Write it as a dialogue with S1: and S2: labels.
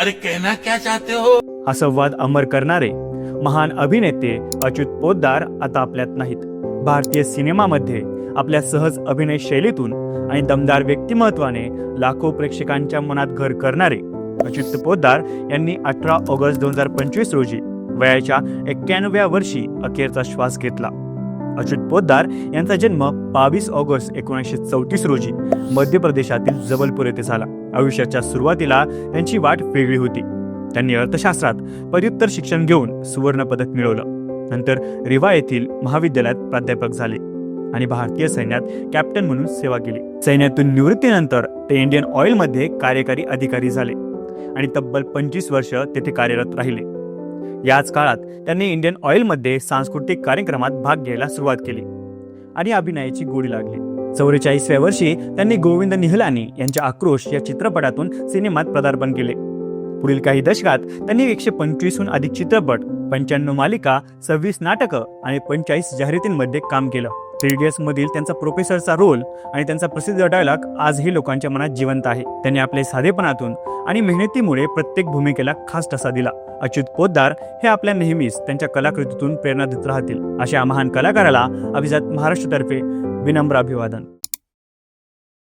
S1: अरे कहना क्या चाहते हो?
S2: हा संवाद अमर करणारे महान अभिनेते अच्युत पोद्दार आता आपल्यात नाहीत. भारतीय सिनेमामध्ये आपल्या सहज अभिनय शैलीतून आणि दमदार व्यक्तिमत्वाने लाखो प्रेक्षकांच्या मनात घर करणारे अच्युत पोद्दार यांनी अठरा ऑगस्ट दोन हजार पंचवीस रोजी वयाच्या एक्क्याण्णव्या वर्षी अखेरचा श्वास घेतला. अच्युत पोद्दार यांचा जन्म बावीस ऑगस्ट एकोणीसशे चौतीस रोजी मध्य प्रदेशातील जबलपूर येथे झाला. आयुष्याच्या सुरुवातीला त्यांची वाट वेगळी होती. त्यांनी अर्थशास्त्रात पदव्युत्तर शिक्षण घेऊन सुवर्ण पदक मिळवलं. नंतर रिवा येथील महाविद्यालयात प्राध्यापक झाले आणि भारतीय सैन्यात कॅप्टन म्हणून सेवा केली. सैन्यातून निवृत्तीनंतर ते इंडियन ऑइलमध्ये कार्यकारी अधिकारी झाले आणि तब्बल पंचवीस वर्ष तेथे कार्यरत राहिले. याच काळात त्यांनी इंडियन ऑइलमध्ये सांस्कृतिक कार्यक्रमात भाग घ्यायला सुरुवात केली आणि अभिनयाची गोडी लागली. चौवेचाळीसव्या वर्षी त्यांनी गोविंद निहलानी यांच्या आक्रोश या चित्रपटातून सिनेमात पदार्पण केले. पुढील काही दशकात त्यांनी एकशे पंचवीसहून अधिक चित्रपट पंच्याण्णव मालिका सव्वीस नाटकं आणि पंचाळीस जाहिरातींमध्ये काम केलं. थ्री इडियट्स मधील त्यांचा प्रोफेसरचा रोल आणि त्यांचा प्रसिद्ध डायलॉग आजही लोकांच्या मनात जिवंत आहे. त्यांनी आपले साधेपणातून आणि मेहनतीमुळे प्रत्येक भूमिकेला खास ठसा दिला. अच्युत पोद्दार हे आपल्या नेहमीच त्यांच्या कलाकृतीतून प्रेरणा देत राहतील अशा महान कलाकाराला अभिजात महाराष्ट्रतर्फे विनम्र अभिवादन.